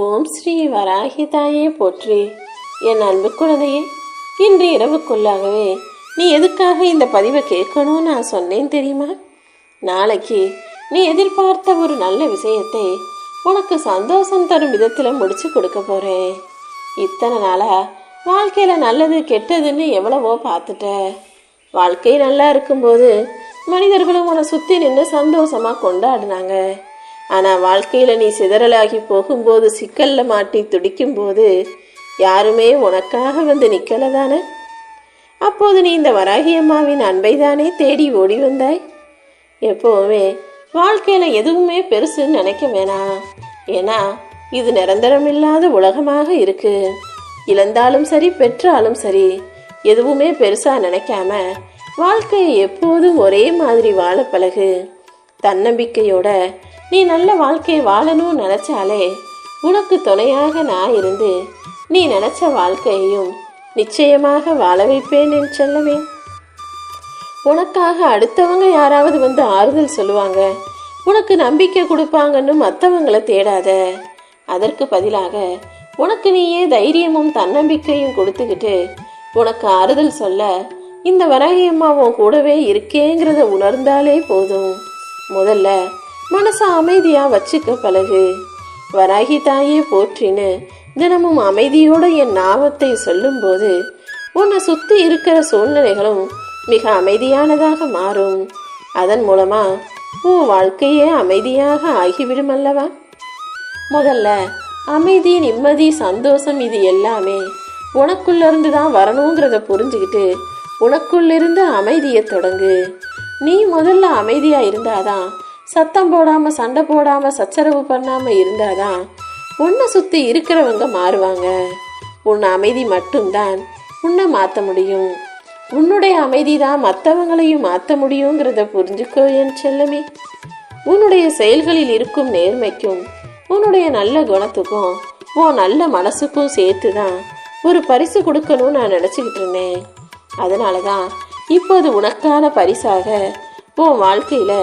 ஓம் ஸ்ரீ வராகி தாயே போற்றி. என் அன்பு குழந்தையே இன்று இரவுக்குள்ளாகவே நீ எதுக்காக இந்த பதிவை கேட்கணும்னு நான் சொன்னேன் தெரியுமா? நாளைக்கு நீ எதிர்பார்த்த ஒரு நல்ல விஷயத்தை உனக்கு சந்தோஷம் தரும் விதத்தில் முடிச்சு கொடுக்க போறேன். இத்தனை நாளா வாழ்க்கையில நல்லது கெட்டதுன்னு எவ்வளவோ பார்த்துட்ட. வாழ்க்கை நல்லா இருக்கும்போது மனிதர்களும் உன்னை சுத்தி நின்று சந்தோஷமா கொண்டாடினாங்க. ஆனால் வாழ்க்கையில் நீ சிதறலாகி போகும்போது சிக்கலில் மாட்டி துடிக்கும் போது யாருமே உனக்காக வந்து நிற்கலை தானே அப்போது நீ இந்த வராகி அம்மாவின் அன்பை தானே தேடி ஓடி வந்தாய்? எப்போவுமே வாழ்க்கையில் எதுவுமே பெருசுன்னு நினைக்க வேணாம் ஏன்னா இது நிரந்தரமில்லாத உலகமாக இருக்கு. இழந்தாலும் சரி பெற்றாலும் சரி எதுவுமே பெருசாக நினைக்காம வாழ்க்கையை எப்போதும் ஒரே மாதிரி வாழ பழகு. தன்னம்பிக்கையோட நீ நல்ல வாழ்க்கையை வாழணும்னு நினைச்சாலே உனக்கு துணையாக நான் இருந்து நீ நினைச்ச வாழ்க்கையையும் நிச்சயமாக வாழ வைப்பேன் என்று சொல்லவே உனக்காக அடுத்தவங்க யாராவது வந்து ஆறுதல் சொல்லுவாங்க. உனக்கு நம்பிக்கை கொடுப்பாங்கன்னு மற்றவங்களை தேடாத. அதற்கு பதிலாக உனக்கு நீயே தைரியமும் தன்னம்பிக்கையும் கொடுத்துக்கிட்டு உனக்கு ஆறுதல் சொல்ல இந்த வராகி உன் கூடவே இருக்கேங்கிறத உணர்ந்தாலே போதும். முதல்ல மனசை அமைதியாக வச்சுக்க பழகு. வராகி தாயே போற்றின்னு தினமும் அமைதியோட என் நாமத்தை சொல்லும்போது உன்னை சுற்றி இருக்கிற சூழ்நிலைகளும் மிக அமைதியானதாக மாறும். அதன் மூலமா உன் வாழ்க்கையே அமைதியாக ஆகிவிடும் அல்லவா? முதல்ல அமைதி நிம்மதி சந்தோஷம் இது எல்லாமே உனக்குள்ள இருந்து தான் வரணுங்கிறத புரிஞ்சுக்கிட்டு உனக்குள்ளிருந்து அமைதியை தொடங்கு. நீ முதல்ல அமைதியா இருந்தாதான் சத்தம் போடாம சண்டை போடாம சச்சரவு பண்ணாம இருந்தாதான் உன்னை சுத்தி இருக்கிறவங்க மாறுவாங்க. உன் அமைதி மட்டும்தான் உன்னை மாத்த முடியும். உன்னுடைய அமைதி தான் மற்றவங்களையும் மாற்ற முடியுங்கிறத புரிஞ்சுக்கோ என் செல்லமே. உன்னுடைய செயல்களில் இருக்கும் நேர்மைக்கும் உன்னுடைய நல்ல குணத்துக்கும் உன் நல்ல மனசுக்கும் சேர்த்து தான் ஒரு பரிசு கொடுக்கணும்னு நான் நினச்சிக்கிட்டு இருந்தேன். அதனால தான் இப்போது உனக்கான பரிசாக உன் வாழ்க்கையில்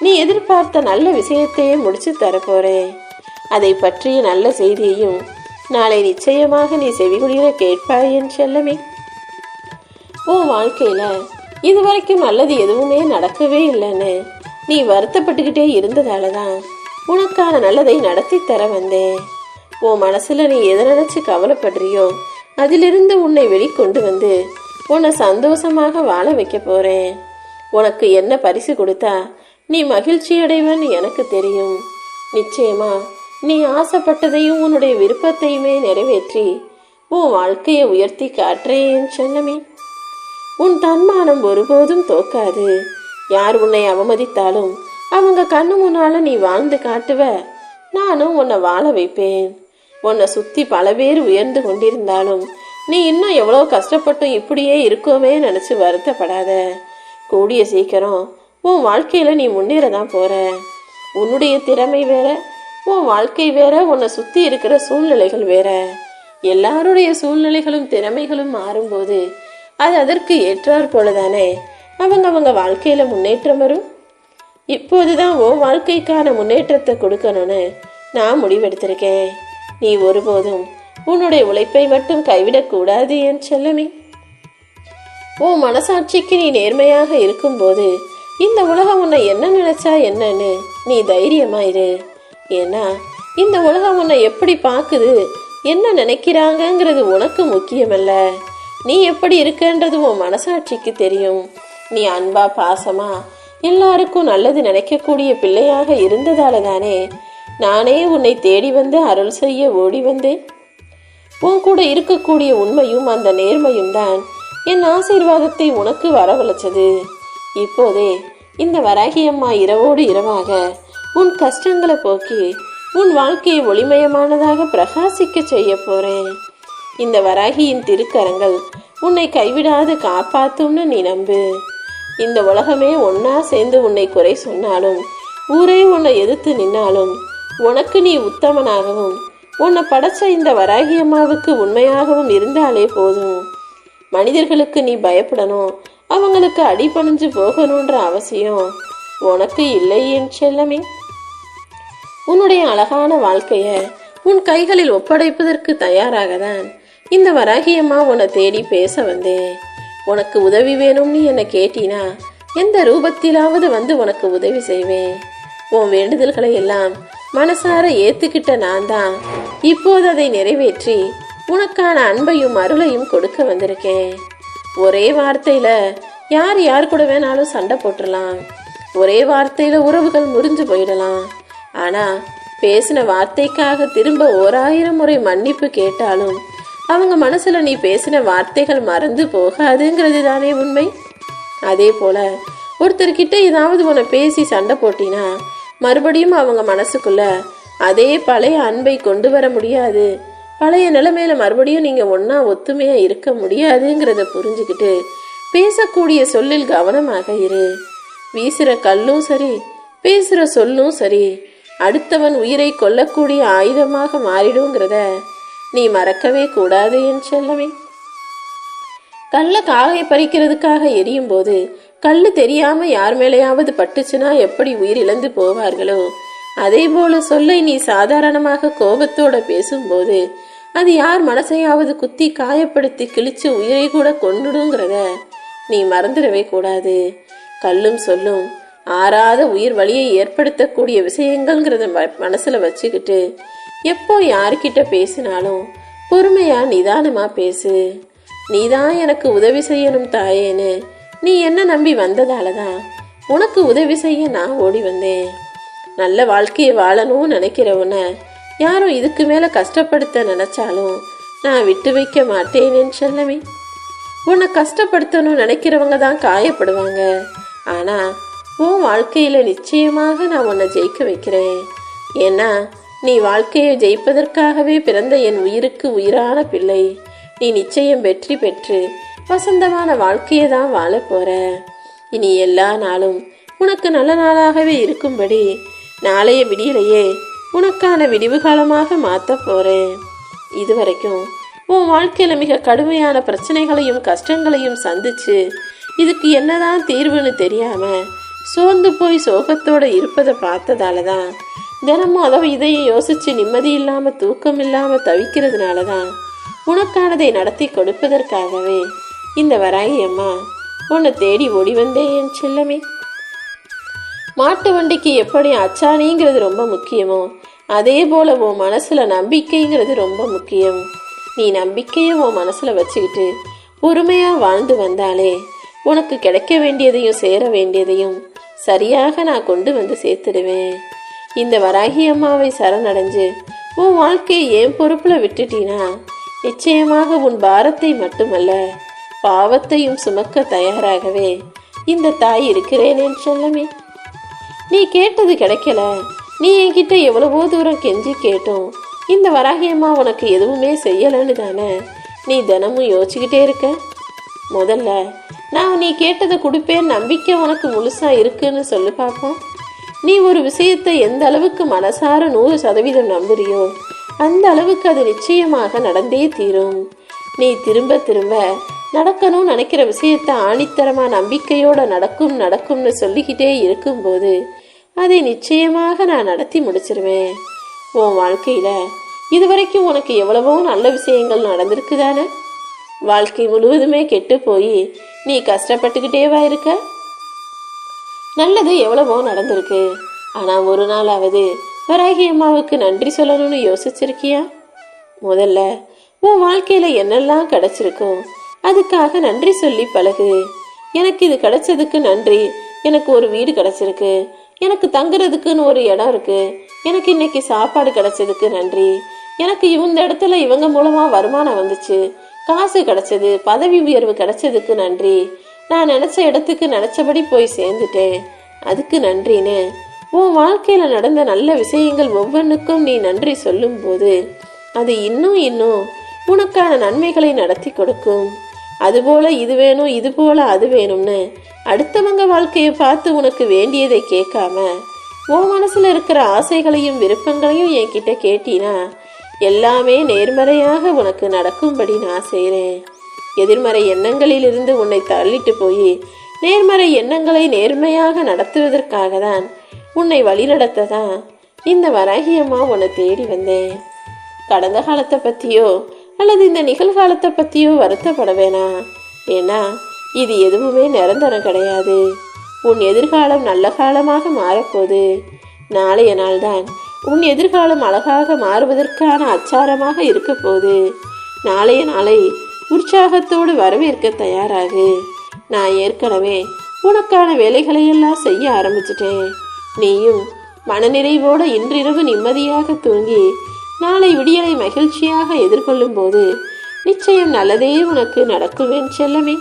நீ எதிர்பார்த்த நல்ல விஷயத்தையே முடிச்சு தரப்போறேன் அதை பற்றிய நல்ல செய்தியையும் நாளை நிச்சயமாக நீ செவிகுளிர கேட்பாய் என் செல்லமே. உன் வாழ்க்கையில இதுவரைக்கும் நல்லது எதுவுமே நடக்கவே இல்லைன்னு நீ வருத்தப்பட்டுக்கிட்டே இருந்ததால தான் உனக்கான நல்லதை நடத்தி தர வந்தேன் உன் மனசுல நீ எதை நினைச்சு கவலைப்படுறியோ அதிலிருந்து உன்னை வெளிக்கொண்டு வந்து உன்னை சந்தோஷமாக வாழ வைக்க போறேன். உனக்கு என்ன பரிசு கொடுத்தா நீ மகிழ்ச்சி அடைவன்னு எனக்கு தெரியும். நிச்சயமா நீ ஆசைப்பட்டதையும் உன்னுடைய விருப்பத்தையுமே நிறைவேற்றி உன் வாழ்க்கையை உயர்த்தி காட்டுறேன் சொன்னமே. உன் தன்மானம் ஒருபோதும் தோக்காது. யார் உன்னை அவமதித்தாலும் அவங்க கண்ணு முன்னால நீ வாழ்ந்து காட்டுவ. நானும் உன்னை வாழ வைப்பேன். உன்னை சுத்தி பல பேர் உயர்ந்து கொண்டிருந்தாலும் நீ இன்னும் எவ்வளோ கஷ்டப்பட்டும் இப்படியே இருக்கோமே நினச்சி வருத்தப்படாத. கூடிய சீக்கிரம் உன் வாழ்க்கையில் நீ முன்னேற தான் போகிற உன்னுடைய திறமை வேற உன் வாழ்க்கை வேற உன்னை சுற்றி இருக்கிற சூழ்நிலைகள் வேற. எல்லாருடைய சூழ்நிலைகளும் திறமைகளும் மாறும்போது அது அதற்கு ஏற்றாற் போலதானே. அவங்க அவங்க வாழ்க்கையில் முன்னேற்றம் வரும். இப்போது தான் உன் வாழ்க்கைக்கான முன்னேற்றத்தை கொடுக்கணும்னு நான் முடிவெடுத்திருக்கேன். நீ ஒருபோதும் உன்னுடைய உழைப்பை மட்டும் கைவிடக்கூடாது என் செல்லமே. உன் மனசாட்சிக்கு நீ நேர்மையாக இருக்கும்போது இந்த உலகம் உன்னை என்ன நினைச்சா என்னன்னு நீ தைரியமா இரு. ஏன்னா இந்த உலகம் உன்னை எப்படி பார்க்குது என்ன நினைக்கிறாங்கங்கிறது உனக்கு முக்கியமல்ல. நீ எப்படி இருக்கன்றது உன் மனசாட்சிக்கு தெரியும். நீ அன்பா பாசமா எல்லாருக்கும் நல்லது நினைக்கக்கூடிய பிள்ளையாக இருந்ததால தானே நானே உன்னை தேடி வந்து அருள் செய்ய ஓடி வந்தேன். உன் கூட இருக்கக்கூடிய உண்மையும் அந்த நேர்மையும் தான் என் ஆசீர்வாதத்தை உனக்கு வரவழைச்சது. இப்போதே இந்த வராகியம்மா இரவோடு இரவாக உன் கஷ்டங்களை போக்கி உன் வாழ்க்கையை ஒளிமயமானதாக பிரகாசிக்க செய்ய போறேன். இந்த வராகியின் திருக்கரங்கள் உன்னை கைவிடாது காப்பாத்தும்னு நீ நம்பு. இந்த உலகமே ஒன்னா சேர்ந்து உன்னை குறை சொன்னாலும் ஊரே உன்னை எதிர்த்து நின்னாலும் உனக்கு நீ உத்தமனாகவும் உன்னை படைச்ச இந்த வராகி அம்மாவுக்கு உண்மையாகவும் இருந்தாலே போதும். மனிதர்களுக்கு நீ பயப்படணும் அவங்களுக்கு அடிபணிஞ்சு போகணுன்ற அவசியம் உனக்கு இல்லை என் செல்லமே. உன்னுடைய அழகான வாழ்க்கைய உன் கைகளில் ஒப்படைப்பதற்கு தயாராக தான் இந்த வராகியம்மா உன்னை தேடி பேச வந்தேன். உனக்கு உதவி வேணும்னு என்னை கேட்டினா எந்த ரூபத்திலாவது வந்து உனக்கு உதவி செய்வேன். உன் வேண்டுதல்களை எல்லாம் மனசார ஏத்துக்கிட்ட நான் தான் இப்போது அதை நிறைவேற்றி உனக்கான அன்பையும் அருளையும் கொடுக்க வந்திருக்கேன். ஒரே வார்த்தையில யார் யார் கூட வேணாலும் சண்டை போட்டுடலாம் ஒரே வார்த்தையில உறவுகள் முறிஞ்சு போயிடலாம். ஆனா பேசின வார்த்தைக்காக திரும்ப ஓராயிரம் முறை மன்னிப்பு கேட்டாலும் அவங்க மனசுல நீ பேசின வார்த்தைகள் மறந்து போகாதுங்கிறது தானே உண்மை? அதே போல ஒருத்தர்கிட்ட ஏதாவது உன்னை பேசி சண்டை போட்டினா மறுபடியும் அவங்க மனசுக்குள்ள அதே பழைய அன்பை கொண்டு வர முடியாது. பழைய நிலைமையில மறுபடியும் நீங்க ஒன்னா ஒத்துமையா இருக்க முடியாதுங்கிறத புரிஞ்சுக்கிட்டு பேசக்கூடிய சொல்லில் கவனமாக இரு. வீசுற கல்லும் சரி பேசுற சொல்லும் சரி அடுத்தவன் உயிரை கொல்லக்கூடிய ஆயுதமாக மாறிடுங்கிறத நீ மறக்கவே கூடாது என் செல்லமே. கல்ல காகை பறிக்கிறதுக்காக எரியும் போது கல் தெரியாம யார் மேலேயாவது பட்டுச்சுன்னா எப்படி உயிர் இழந்து போவார்களோ? அதே போல சொல்லை நீ சாதாரணமாக கோபத்தோட பேசும்போது அது யார் மனசையாவது குத்தி காயப்படுத்தி கிழிச்சு உயிரை கூட கொண்டுடுங்கிறத நீ மறந்துடவே கூடாது. கல்லும் சொல்லும் ஆறாத உயிர் வழியை ஏற்படுத்தக்கூடிய விஷயங்கள்ங்கிறத ம- மனசுல வச்சுக்கிட்டு எப்போ யார்கிட்ட பேசினாலும் பொறுமையா நிதானமா பேசு. நீதான் எனக்கு உதவி செய்யணும் தாயேன்னு நீ என்ன நம்பி வந்ததால தான் உனக்கு உதவி செய்ய நான் ஓடி வந்தேன். நல்ல வாழ்க்கையை வாழணும்னு நினைக்கிற உன்னை யாரும் இதுக்கு மேல கஷ்டப்படுத்த நினைச்சாலும் நான் விட்டு வைக்க மாட்டேனேன்னு செல்லமே உன்னை கஷ்டப்படுத்தணும்னு நினைக்கிறவங்க தான் காயப்படுவாங்க. ஆனா உன் வாழ்க்கையில நிச்சயமாக நான் உன்னை ஜெயிக்க வைக்கிறேன். ஏன்னா நீ வாழ்க்கையை ஜெயிப்பதற்காகவே பிறந்த என் உயிருக்கு உயிரான பிள்ளை. நீ நிச்சயம் வெற்றி பெற்று வசந்தமான வாழ்க்கையை தான் வாழ போற. இனி எல்லா நாளும் உனக்கு நல்ல நாளாகவே இருக்கும்படி நாளைய விடியலையே உனக்கான விடிவு காலமாக மாத்த போறேன். இதுவரைக்கும் உன் வாழ்க்கையில மிக கடுமையான பிரச்சனைகளையும் கஷ்டங்களையும் சந்திச்சு இதுக்கு என்னதான் தீர்வுன்னு தெரியாம சோர்ந்து போய் சோகத்தோட இருப்பதை பார்த்ததால தான் தினமும் அதை இதையும் யோசிச்சு நிம்மதி இல்லாம தூக்கம் இல்லாம தவிக்கிறதுனால தான் உனக்கானதை நடத்தி கொடுப்பதற்காகவே இந்த வராகி அம்மா உன்னை தேடி ஓடி வந்தேன் என் செல்லமே. மாட்டு வண்டிக்கு எப்படி அச்சாணிங்கிறது ரொம்ப முக்கியமோ அதே போல உன் மனசுல நம்பிக்கைங்கிறது ரொம்ப முக்கியம். நீ நம்பிக்கையை உன் மனசுல வச்சுக்கிட்டு பொறுமையா வாழ்ந்து வந்தாலே உனக்கு கிடைக்க வேண்டியதையும் சேர வேண்டியதையும் சரியாக நான் கொண்டு வந்து சேர்த்துடுவேன். இந்த வராகி அம்மாவை சரணடைஞ்சு உன் வாழ்க்கையை என் பொறுப்புல விட்டுட்டீனா நிச்சயமாக உன் பாரத்தை மட்டுமல்ல பாவத்தையும் சுமக்க தயாராகவே இந்த தாய் இருக்கிறேனே சொல்லமே. நீ கேட்டது கிடைக்கல. நீ என்கிட்ட எவ்வளவோ தூரம் கெஞ்சி கேட்டோம். இந்த வராகியம்மா உனக்கு எதுவுமே செய்யலைன்னு தானே? நீ தினமும் யோசிச்சுக்கிட்டே இருக்க. முதல்ல நான் நீ கேட்டதை கொடுப்பேன் நம்பிக்கை உனக்கு முழுசாக இருக்குன்னு சொல்லி பார்ப்போம் நீ ஒரு விஷயத்தை எந்த அளவுக்கு மனசார நூறு சதவீதம் நம்புறியோ அந்த அளவுக்கு அது நிச்சயமாக நடந்தே தீரும். நீ திரும்ப திரும்ப நடக்கணும்னு நினைக்கிற விஷயத்த ஆணித்தரமாக நம்பிக்கையோட நடக்கும் நடக்கும்னு சொல்லிக்கிட்டே இருக்கும்போது அதை நிச்சயமாக நான் நடத்தி முடிச்சிருவேன். உன் வாழ்க்கையில இதுவரைக்கும் உனக்கு எவ்வளவோ நல்ல விஷயங்கள் நடந்திருக்கு தானே வாழ்க்கை முழுவதுமே கெட்டு போய் நீ கஷ்டப்பட்டுக்கிட்டேவா இருக்க. நல்லது எவ்வளவோ நடந்திருக்கு. ஆனா ஒரு நாளாவது வராகி அம்மாவுக்கு நன்றி சொல்லணும்னு யோசிச்சிருக்கியா? முதல்ல உன் வாழ்க்கையில என்னெல்லாம் கிடைச்சிருக்கும் அதுக்காக நன்றி சொல்லி பழகு. எனக்கு இது கிடைச்சதுக்கு நன்றி. எனக்கு ஒரு வீடு கிடைச்சிருக்கு. எனக்கு தங்குறதுக்குன்னு ஒரு இடம் இருக்கு. எனக்கு இன்னைக்கு சாப்பாடு கிடைச்சதுக்கு நன்றி. எனக்கு இந்த இடத்துல இவங்க மூலமா வருமானம் வந்துச்சு. காசு கிடைச்சது பதவி உயர்வு கிடைச்சதுக்கு நன்றி. நான் நினைச்ச இடத்துக்கு நினைச்சபடி போய் சேர்ந்துட்டேன். அதுக்கு நன்றின்னு. உன் வாழ்க்கையில நடந்த நல்ல விஷயங்கள் ஒவ்வொன்றுக்கும் நீ நன்றி சொல்லும்போது அது இன்னும் இன்னும் உனக்கான நன்மைகளை நடத்தி கொடுக்கும். அதுபோல இது வேணும் இது போல அது வேணும்னு அடுத்தவங்க வாழ்க்கையை பார்த்து உனக்கு வேண்டியதை கேட்காம உன் மனசுல இருக்கிற ஆசைகளையும் விருப்பங்களையும் என்கிட்ட கேட்டினா எல்லாமே நேர்மறையாக உனக்கு நடக்கும்படி நான் செய்கிறேன் எதிர்மறை எண்ணங்களிலிருந்து உன்னை தள்ளிட்டு போய் நேர்மறை எண்ணங்களை நேர்மையாக நடத்துவதற்காக தான் உன்னை வழிநடத்த தான் இந்த வராகியம்மா உன்னை தேடி வந்தேன். கடந்த காலத்தை பற்றியோ அல்லது இந்த நிகழ்காலத்தை பற்றியோ வருத்தப்பட வேணாம் ஏன்னா இது எதுவுமே நிரந்தரம் கிடையாது. உன் எதிர்காலம் நல்ல காலமாக மாறப்போகுது. நாளைய நாள்தான் உன் எதிர்காலம் அழகாக மாறுவதற்கான அச்சாரமாக இருக்க போகுது. நாளைய நாளை உற்சாகத்தோடு வரவேற்க தயாராகு. நான் ஏற்கனவே உனக்கான வேலைகளை எல்லாம் செய்ய ஆரம்பிச்சிட்டேன். நீயும் மனநிறைவோடு இன்றிரவு நிம்மதியாக தூங்கி நாளை விடியலை மகிழ்ச்சியாக எதிர்கொள்ளும் போது நிச்சயம் நல்லதே உனக்கு நடக்குவேன் செல்லமே.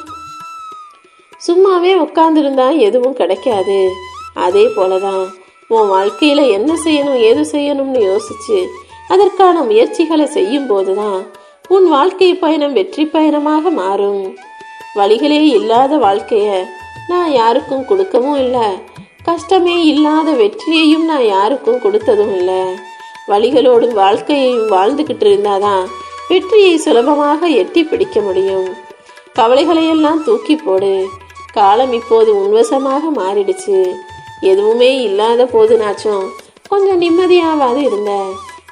சும்மாவே உட்கார்ந்திருந்தா எதுவும் கிடைக்காது. அதே போலதான் உன் வாழ்க்கையில என்ன செய்யணும் ஏது செய்யணும்னு யோசிச்சு அதற்கான முயற்சிகளை செய்யும் போதுதான் உன் வாழ்க்கை பயணம் வெற்றி பயணமாக மாறும். வழிகளே இல்லாத வாழ்க்கைய நான் யாருக்கும் கொடுக்கவும் இல்லை. கஷ்டமே இல்லாத வெற்றியையும் நான் யாருக்கும் கொடுத்ததும் இல்லை. வழிகளோடு வாழ்க்கையையும் வாழ்ந்துக்கிட்டு இருந்தாதான் வெற்றியை சுலபமாக எட்டி பிடிக்க முடியும். கவலைகளையெல்லாம் தூக்கி போடு. காலம் இப்போது உன்வசமாக மாறிடுச்சு. எதுவுமே இல்லாத போதுனாச்சும் கொஞ்சம் நிம்மதியாவது இருந்த.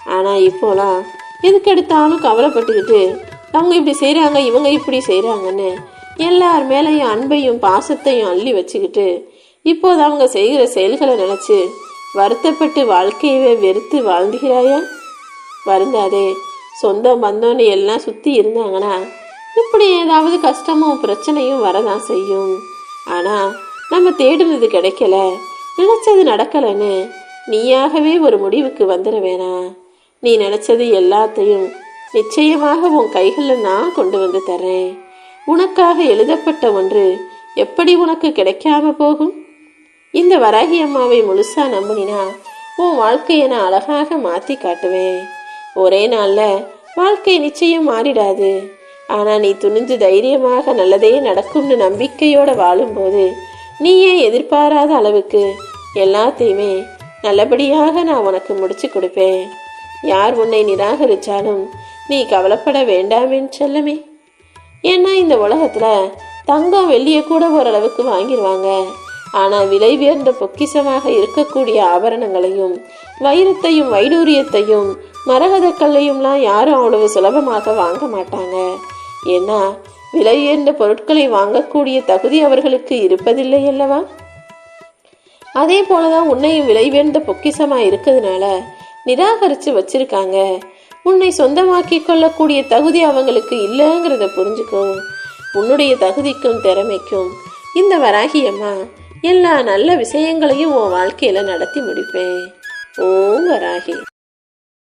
ஆனால் இப்போலாம் எதுக்கெடுத்தாலும் கவலைப்பட்டுக்கிட்டு அவங்க இப்படி செய்கிறாங்க இவங்க இப்படி செய்கிறாங்கன்னு எல்லார் மேலேயும் அன்பையும் பாசத்தையும் அள்ளி வச்சுக்கிட்டு இப்போது அவங்க செய்கிற செயல்களை நினச்சி வருத்தப்பட்டு வாழ்க்கையவே வெறுத்து வாழ்ந்துகிறாயா? வருந்தாதே சொந்தம் பந்தம்னு எல்லாம் சுற்றி இருந்தாங்கன்னா இப்படி ஏதாவது கஷ்டமும் பிரச்சனையும் வரதான் செய்யும். ஆனால் நம்ம தேடுனது கிடைக்கல நினச்சது நடக்கலைன்னு நீயாகவே ஒரு முடிவுக்கு வந்துட வேணாம் நீ நினச்சது எல்லாத்தையும் நிச்சயமாக உன் கைகளில் நான் கொண்டு வந்து தர்றேன். உனக்காக எழுதப்பட்ட ஒன்று எப்படி உனக்கு கிடைக்காம போகும்? இந்த வராகி அம்மாவை முழுசா நம்பினா உன் வாழ்க்கையை நான் அழகாக மாத்தி காட்டுவேன். ஒரே நாள்ல வாழ்க்கை நிச்சயம் மாறிடாது. ஆனா நீ துணிஞ்சு தைரியமாக நல்லதே நடக்கும்னு நம்பிக்கையோட வாழும்போது நீயே எதிர்பாராத அளவுக்கு எல்லாத்தையுமே நல்லபடியாக நான் உனக்கு முடிச்சு கொடுப்பேன். யார் உன்னை நிராகரிச்சாலும் நீ கவலைப்பட வேண்டாமேன்னு சொல்லுமே. ஏன்னா இந்த உலகத்துல தங்கம் வெள்ளிய கூட ஓரளவுக்கு வாங்கிடுவாங்க ஆனா விலை உயர்ந்த பொக்கிஷமாக இருக்கக்கூடிய ஆபரணங்களையும் வைரத்தையும் வைடூரியத்தையும் மரகத கல்லையும்லாம் யாரும் அவ்வளவு சுலபமாக வாங்க மாட்டாங்க. ஏன்னா விலை உயர்ந்த பொருட்களை வாங்கக்கூடிய தகுதி அவர்களுக்கு இருப்பதில்லை அல்லவா? அதே போலதான் உன்னையும் விலை உயர்ந்த பொக்கிஷமா இருக்கிறதுனால நிராகரிச்சு வச்சிருக்காங்க. உன்னை சொந்தமாக்கி கொள்ளக்கூடிய தகுதி அவங்களுக்கு இல்லைங்கிறத புரிஞ்சுக்கோ. உன்னுடைய தகுதிக்கும் திறமைக்கும் இந்த வராகி அம்மா எல்லா நல்ல விஷயங்களையும் உன் வாழ்க்கையில நடத்தி முடிப்பேன். ஓம் வராகி.